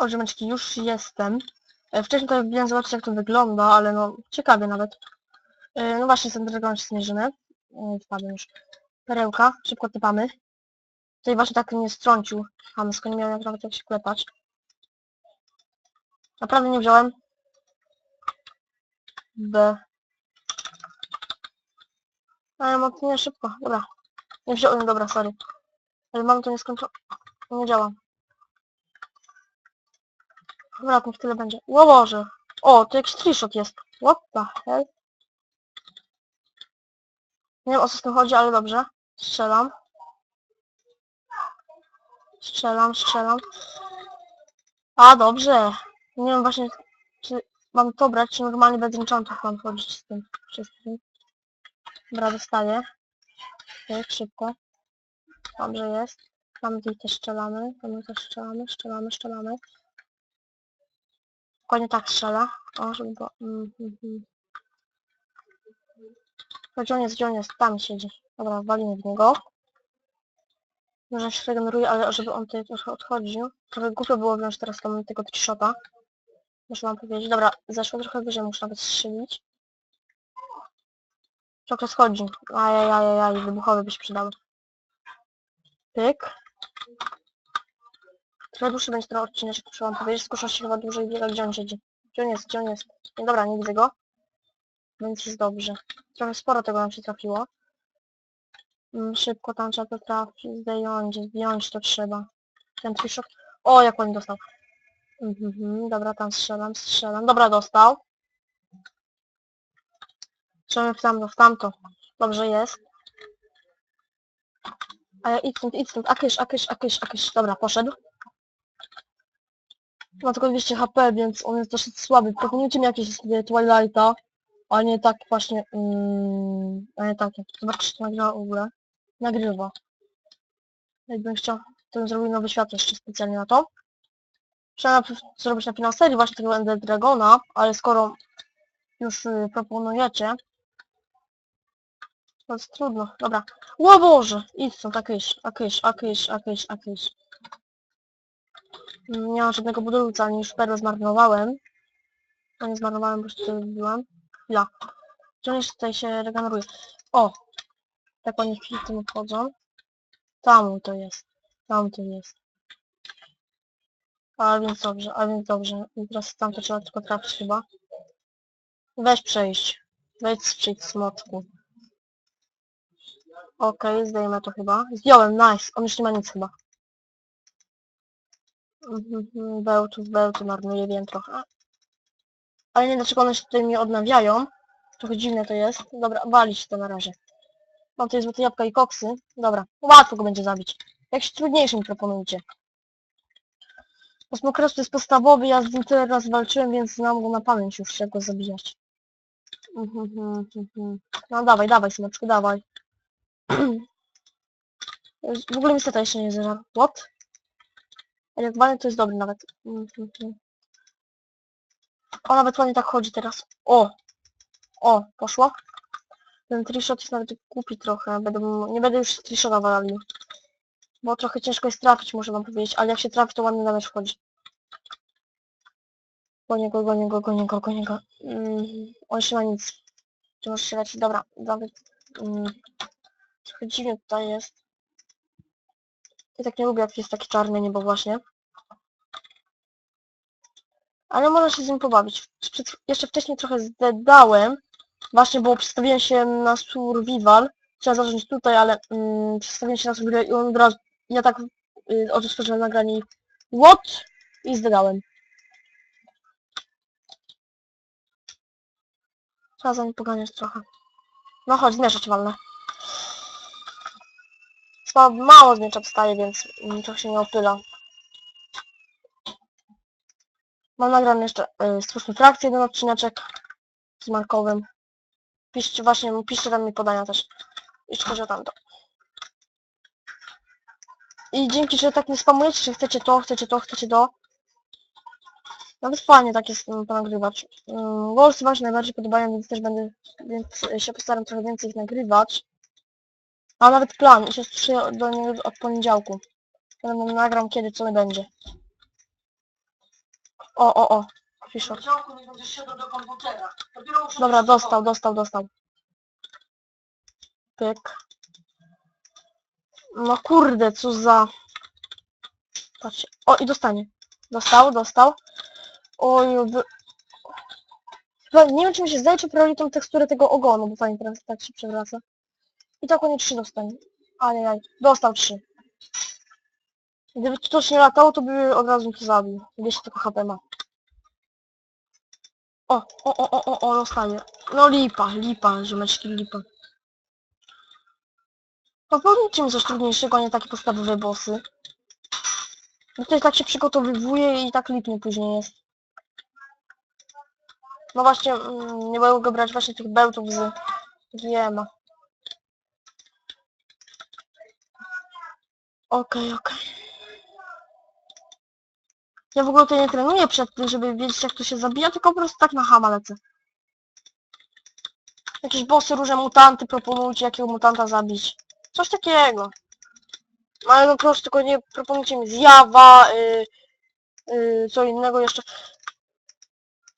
O, ziomeczki, już jestem. E, Wcześniej tutaj wbiłem zobaczyć jak to wygląda, ale no ciekawie nawet. E, No właśnie, jestem dragon śnieżyny. E, Wpadłem już. Perełka, szybko typamy. Tutaj właśnie tak mnie strącił. Hamsko, nie miałem nawet jak się klepać. Naprawdę nie wziąłem. B. Ale mocno nie szybko, dobra. Nie wziąłem, dobra, sorry. Ale mam to nieskończone. Nie działa. To tyle będzie. O Boże! O, to jakiś trishot jest. What the hell? Nie wiem o co z tym chodzi, ale dobrze. Strzelam. Strzelam, strzelam. A, dobrze. Nie wiem właśnie, czy mam to brać, czy normalnie bez enchantów mam chodzić z tym wszystkim. Dobra, dostaję. Tak, szybko. Dobrze jest. Tam gdzieś też strzelamy. Tam też strzelamy, strzelamy, strzelamy. Dokładnie tak strzela. O, żeby go... Mm, mm, mm. No, Gdzie on jest, gdzie on jest? Tam siedzi. Dobra, walimy w niego. Może się regeneruje, ale żeby on tutaj trochę odchodził. Trochę głupio było wziąć teraz tam tego shota. Muszę wam powiedzieć. Dobra, zeszło trochę wyżej, muszę nawet strzelić. Trochę schodzi. Ajajajajaj, wybuchowe by się przydały. Pyk. Trochę dłuższy będzie ten odcinek, muszę wam powiedzieć. Skuszę się chyba dłużej biega, gdzie on siedzi. Gdzie on jest, gdzie on jest? Nie, dobra, nie widzę go. Więc jest dobrze. Trochę sporo tego nam się trafiło. Mm, Szybko tam trzeba to trafić, zdjąć, zdjąć to trzeba. Ten triszok. O, jak on dostał. Mhm, dobra, tam strzelam, strzelam. Dobra, dostał. Strzelamy w tamto, w tamto. Dobrze jest. A ja idź stąd, idź stąd. Akysz, akysz, akysz, akysz. Dobra, poszedł. Ma tylko 200 HP, więc on jest dosyć słaby. Proponujcie mi jakieś Twilighta, a nie tak właśnie, mm, a nie takie. Zobaczcie, czy nagrywa w ogóle. Nagrywa. Jakbym chciał, to bym zrobił nowy świat jeszcze specjalnie na to. Chciałem zrobić na finał serii właśnie tego Ender Dragona, ale skoro już y, proponujecie, to jest trudno. Dobra. O Boże! Idź akysz, akysz, akysz, akysz. Nie mam żadnego budulca, ani perłę zmarnowałem. No nie zmarnowałem, bo tutaj byłam. Chwila. Gdzie on jeszcze tutaj się regeneruje? O! Tak oni w tym wchodzą. Tam to jest. Tam to jest. A więc dobrze, a więc dobrze. I teraz tam to trzeba tylko trafić chyba. Weź przejść. Weź przyjść smotku. Okej, zdejmę to chyba. Zdjąłem, nice. On już nie ma nic chyba. Mhm, Bełtów, bełty marnuje, wiem trochę. Ale nie dlaczego one się tutaj mnie odnawiają. Trochę dziwne to jest. Dobra, walić to na razie. Mam tutaj złote jabłka i koksy. Dobra, łatwo go będzie zabić. Jakiś trudniejszy mi proponujcie. Osmokres to jest podstawowy, ja z nim tyle raz walczyłem, więc znam go na pamięć już, jak go zabijać. Mhm, mhm, mhm. No dawaj, dawaj, syneczku, dawaj. W ogóle mi jeszcze nie zeżar. What? Walę to jest dobry nawet. O, nawet ładnie tak chodzi teraz. O! O, poszło. Ten trishot jest nawet głupi trochę. Będę, nie będę już trishota walił. Bo trochę ciężko jest trafić, muszę wam powiedzieć, ale jak się trafi, to ładnie damage wchodzi. Gonię go, gonię go, gonię go, gonię go. Mm, on jeszcze ma nic. Czy możesz się lecieć? Dobra, nawet... Mm, trochę dziwnie tutaj jest. Ja tak nie lubię, jak jest takie czarne niebo właśnie. Ale można się z nim pobawić. Jeszcze wcześniej trochę zdedałem. Właśnie, bo przedstawiłem się na survival. Chciałem zacząć tutaj, ale mm, się na survival i on od razu... Ja tak y, otworzyłem nagranie i... What? I zdedałem. Trzeba za nim poganiać trochę. No chodź, zmieszać walne. Słabo, mało zmiecza wstaje, więc trochę się nie opyla. Mam nagrany jeszcze y, stwórzmy frakcję, jeden odcineczek z Markowym. Piszcie właśnie, piszcie tam mi podania też. Jeśli chodzi o tamto. I dzięki, że tak nie spamujecie, że chcecie to, chcecie to, chcecie to. Nawet fajnie tak jest mm, ponagrywać. Mm, Wolsy wam się najbardziej podobają, więc też będę, więc się postaram trochę więcej ich nagrywać. Mam nawet plan i się sprzyja do niego od poniedziałku. Potem nagram kiedy, co będzie. O, o, o. Muszę Dobra, dostał, dostał, dostał. Pyk. No kurde, co za... Patrzcie. O, i dostanie. Dostał, dostał. Oj. Chyba nie wiem, czy mi się zdaje, czy tą teksturę tego ogonu, bo fajnie teraz tak się przewraca. I tak on trzy dostanie. Ajajaj, dostał trzy. Gdyby to też nie latało, to by od razu to zabił. 200 tylko HP ma. O, o, o, o, o, o, dostaje. No lipa, lipa, ziomeczki, lipa. Powiedz mi coś trudniejszego, a nie takie podstawowe bossy. No to tak się przygotowywuje i tak lipnie później jest. No właśnie, mm, nie mogę brać właśnie tych bełtów z Giema. Okej, okej. Ja w ogóle to nie trenuję przed tym, żeby wiedzieć jak to się zabija, tylko po prostu tak na hama lecę. Jakieś bossy, różne mutanty proponujcie, jakiego mutanta zabić. Coś takiego. No ale no proszę, tylko nie proponujcie mi zjawa, yy, yy, co innego jeszcze.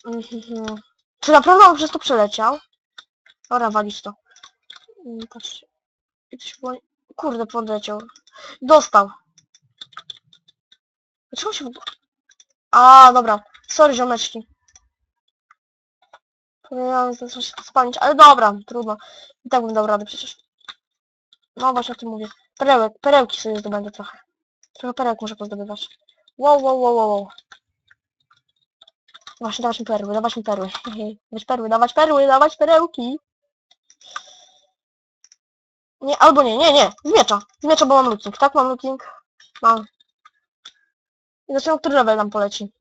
Mhm. Czy naprawdę on przez to przeleciał? Dobra, walić to. Mm, Patrzcie. Się było... Kurde, podleciał. Dostał. Dlaczego się... A, dobra. Sorry, ziomeczki. Powinienem zacząć się spalić, ale dobra, trudno. I tak bym dał radę przecież. No właśnie o tym mówię. Perełek, perełki sobie zdobędę trochę. Trochę perełek muszę pozdobywać. Wow, wow, wow, wow, wow. Właśnie, dawać mi perły, dawać mi perły. Dawać perły, dawać perły, dawać perełki. Nie, albo nie, nie, nie. Z miecza. Z miecza, bo mam looting. Tak, mam looting. Mam. I zobaczymy, który level nam poleci.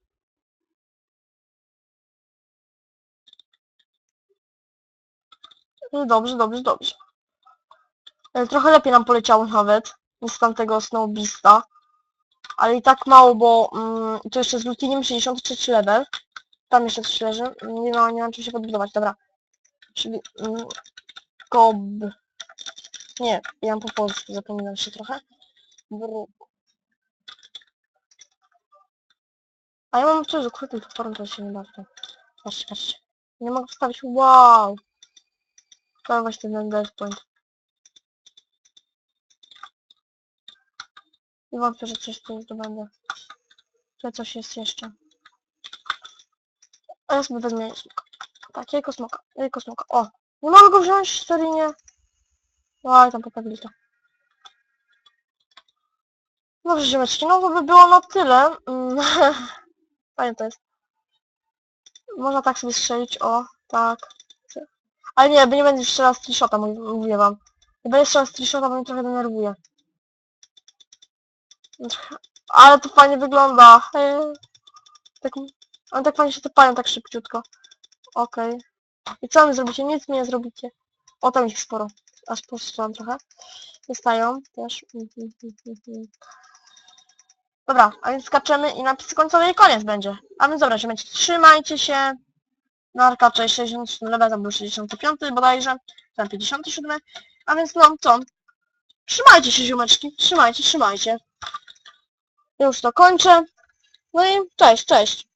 No dobrze, dobrze, dobrze. E, Trochę lepiej nam poleciało nawet niż tamtego Snowbeasta. Ale i tak mało, bo mm, to jeszcze z Lutiniem 63 level. Tam jeszcze coś leży. Nie ma, nie mam czym się podbudować, dobra. Czyli mm, Gob. Nie, ja mam po polsku, zapominam się trochę. Bruk. A ja mam coś z ukrytym potworem, to się nie bardzo. Patrzcie, patrzcie. Nie mogę wstawić. Wow! To właśnie ten death point. Nie wątpię, że coś tu zdobędę. Tu coś jest jeszcze. A ja sobie wezmę smoka. Tak, jajko smoka. Jajko smoka. O! Nie mogę go wziąć seryjnie. Oj, tam poprawili to. Dobrze, ziomeczki, no to by było na tyle. Mm, Fajne to jest. Można tak sobie strzelić, o, tak. Ale nie, by nie będzie strzelał z trishota, mów- mówię wam. Nie będę strzelał z trishota, bo mnie trochę denerwuje. No Ale to fajnie wygląda. Eee. Tak, ale tak fajnie się typają tak szybciutko. Okej. I co mi zrobicie? Nic mi nie zrobicie. O, tam ich sporo. Aż postrzelam trochę. Zostają też. Dobra, a więc skaczemy i napisy końcowe i koniec będzie. A więc dobra, ziomeczki, trzymajcie się. Narka, cześć, 60 level, tam był 65 bodajże, tam 57. A więc no co? Trzymajcie się ziomeczki, trzymajcie, trzymajcie. Ja już to kończę. No i cześć, cześć.